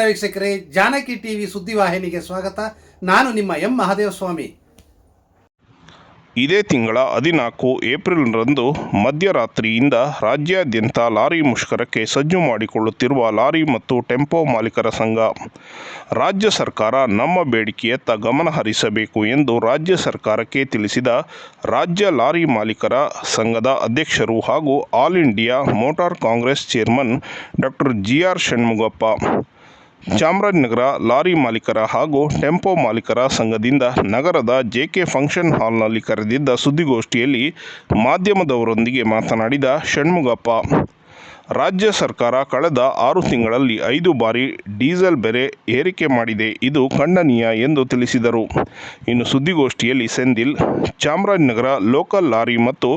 ವೀಕ್ಷಕರೇ, ಜಾನಕಿ ಟಿವಿ ಸುದ್ದಿವಾಹಿನಿಗೆ ಸ್ವಾಗತ. ನಾನು ನಿಮ್ಮ ಎಂ ಮಹಾದೇವಸ್ವಾಮಿ. ಇದೇ ತಿಂಗಳ ಹದಿನಾಲ್ಕು ಏಪ್ರಿಲ್ರಂದು ಮಧ್ಯರಾತ್ರಿಯಿಂದ ರಾಜ್ಯಾದ್ಯಂತ ಲಾರಿ ಮುಷ್ಕರಕ್ಕೆ ಸಜ್ಜು ಮಾಡಿಕೊಳ್ಳುತ್ತಿರುವ ಲಾರಿ ಮತ್ತು ಟೆಂಪೋ ಮಾಲೀಕರ ಸಂಘ, ರಾಜ್ಯ ಸರ್ಕಾರ ನಮ್ಮ ಬೇಡಿಕೆಯತ್ತ ಗಮನ ಹರಿಸಬೇಕು ಎಂದು ರಾಜ್ಯ ಸರ್ಕಾರಕ್ಕೆ ತಿಳಿಸಿದ ರಾಜ್ಯ ಲಾರಿ ಮಾಲೀಕರ ಸಂಘದ ಅಧ್ಯಕ್ಷರು ಹಾಗೂ All India Motor Congress chairman doctor G R Shanmugappa. Chamarajanagar lorry ಮಾಲೀಕರ ಹಾಗೂ ಟೆಂಪೋ ಮಾಲೀಕರ ಸಂಘದಿಂದ ನಗರದ ಜೆಕೆ ಫಂಕ್ಷನ್ ಹಾಲ್ನಲ್ಲಿ ಕರೆದಿದ್ದ ಸುದ್ದಿಗೋಷ್ಠಿಯಲ್ಲಿ ಮಾಧ್ಯಮದವರೊಂದಿಗೆ ಮಾತನಾಡಿದ ಷಣ್ಮುಗಪ್ಪ ರಾಜ್ಯ ಸರ್ಕಾರ ಕಳೆದ ಆರು ತಿಂಗಳಲ್ಲಿ ಐದು ಬಾರಿ ಡೀಸೆಲ್ ಬೆಲೆ ಏರಿಕೆ ಮಾಡಿದೆ. ಇದು ಖಂಡನೀಯ ಎಂದು ತಿಳಿಸಿದರು. ಇನ್ನು ಸುದ್ದಿಗೋಷ್ಠಿಯಲ್ಲಿ ಸೆಂದಿಲ್, ಚಾಮರಾಜನಗರ ಲೋಕಲ್ ಲಾರಿ ಮತ್ತು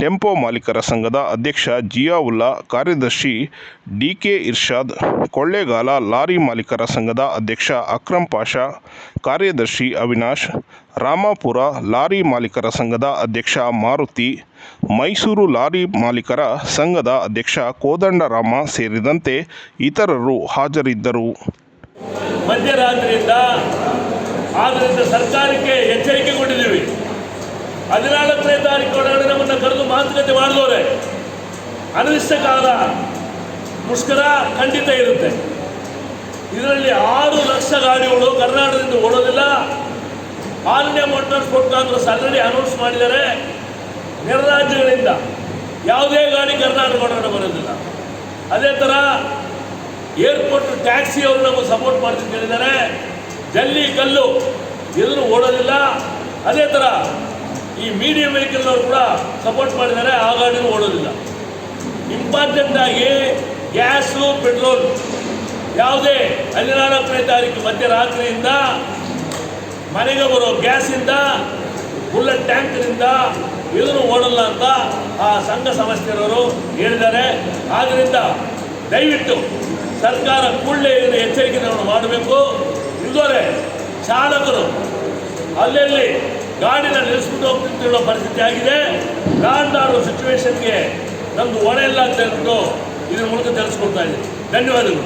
ಟೆಂಪೋ ಮಾಲೀಕರ ಸಂಘದ ಅಧ್ಯಕ್ಷ ಜಿಯಾವುಲ್ಲಾ, ಕಾರ್ಯದರ್ಶಿ D K Irshad, Kollegal lorry ಮಾಲೀಕರ ಸಂಘದ ಅಧ್ಯಕ್ಷ ಅಕ್ರಮ್ ಪಾಷಾ, ಕಾರ್ಯದರ್ಶಿ ಅವಿನಾಶ್ ರಾಮಾಪುರ ಲಾರಿ ಮಾಲೀಕರ ಸಂಘದ ಅಧ್ಯಕ್ಷ ಮಾರುತಿ, ಮೈಸೂರು ಲಾರಿ ಮಾಲೀಕರ ಸಂಘದ ಅಧ್ಯಕ್ಷ ಕೋದಂಡರಾಮ ಸೇರಿದಂತೆ ಇತರರು ಹಾಜರಿದ್ದರು. ಮಧ್ಯರಾತ್ರಿಯಿಂದ ಆದ್ದರಿಂದ ಸರ್ಕಾರಕ್ಕೆ ಎಚ್ಚರಿಕೆ ಕೊಟ್ಟಿದ್ದೀವಿ. ಹದಿನಾಲ್ಕನೇ ತಾರೀಕು ಒಳಗಡೆ ನಮ್ಮನ್ನು ಕರೆದು ಮಾತುಕತೆ ಮಾಡಿದವರೆ. ಅನಿಷ್ಟ ಕಾಲ ಮುಷ್ಕರ ಖಂಡಿತ ಇರುತ್ತೆ. ಇದರಲ್ಲಿ ಆರು ಲಕ್ಷ ಗಾಡಿಗಳು ಕರ್ನಾಟಕದಿಂದ ಓಡೋದಿಲ್ಲ. All Motors Motor Sport Congress already announce ಮಾಡಿದರೆ ನೆರ ರಾಜ್ಯಗಳಿಂದ ಯಾವುದೇ ಗಾಡಿ ಕರ್ನಾಟಕ ಬರೋದಿಲ್ಲ. ಅದೇ ಥರ ಏರ್ಪೋರ್ಟ್ ಟ್ಯಾಕ್ಸಿ ಅವರು ನಮಗೆ ಸಪೋರ್ಟ್ ಮಾಡ್ತೀನಿ ಹೇಳಿದ್ದಾರೆ. ಜಲ್ಲಿ ಕಲ್ಲು ಎಲ್ಲರೂ ಓಡೋದಿಲ್ಲ. ಅದೇ ಥರ ಈ ಮೀಡಿಯಂ ವೆಹಿಕಲ್ನವರು ಕೂಡ ಸಪೋರ್ಟ್ ಮಾಡಿದ್ದಾರೆ. ಆ ಗಾಡಿನೂ ಓಡೋದಿಲ್ಲ. ಇಂಪಾರ್ಟೆಂಟ್ ಆಗಿ ಗ್ಯಾಸು ಪೆಟ್ರೋಲ್ ಯಾವುದೇ ಹದಿನಾಲ್ಕನೇ ತಾರೀಕು ಮಧ್ಯರಾತ್ರಿಯಿಂದ ಮನೆಗೆ ಬರೋ ಗ್ಯಾಸಿಂದ ಬುಲೆಟ್ ಟ್ಯಾಂಕ್ನಿಂದ ಇದನ್ನು ಓಡಲ್ಲ ಅಂತ ಆ ಸಂಘ ಸಂಸ್ಥೆಯವರು ಹೇಳಿದ್ದಾರೆ. ಆದ್ದರಿಂದ ದಯವಿಟ್ಟು ಸರ್ಕಾರ ಕೂಡಲೇ ಇದನ್ನು ಎಚ್ಚರಿಕೆಯನ್ನು ಮಾಡಬೇಕು. ಇಲ್ಲದೋರೆ ಚಾಲಕರು ಅಲ್ಲಲ್ಲಿ ಗಾಡಿನ ನಿಲ್ಲಿಸ್ಬಿಟ್ಟು ಹೋಗ್ತಿರೋ ಪರಿಸ್ಥಿತಿ ಆಗಿದೆ. ಲಾಂಡ್ ಸಿಚುವೇಶನ್ಗೆ ನಮ್ಮದು ಹೊಣೆ ಇಲ್ಲ ಅಂತ ಹೇಳ್ಬಿಟ್ಟು ಇದ್ರ ಮೂಲಕ ತಿಳಿಸ್ಕೊಡ್ತಾ ಇದ್ದೀನಿ. ಧನ್ಯವಾದಗಳು.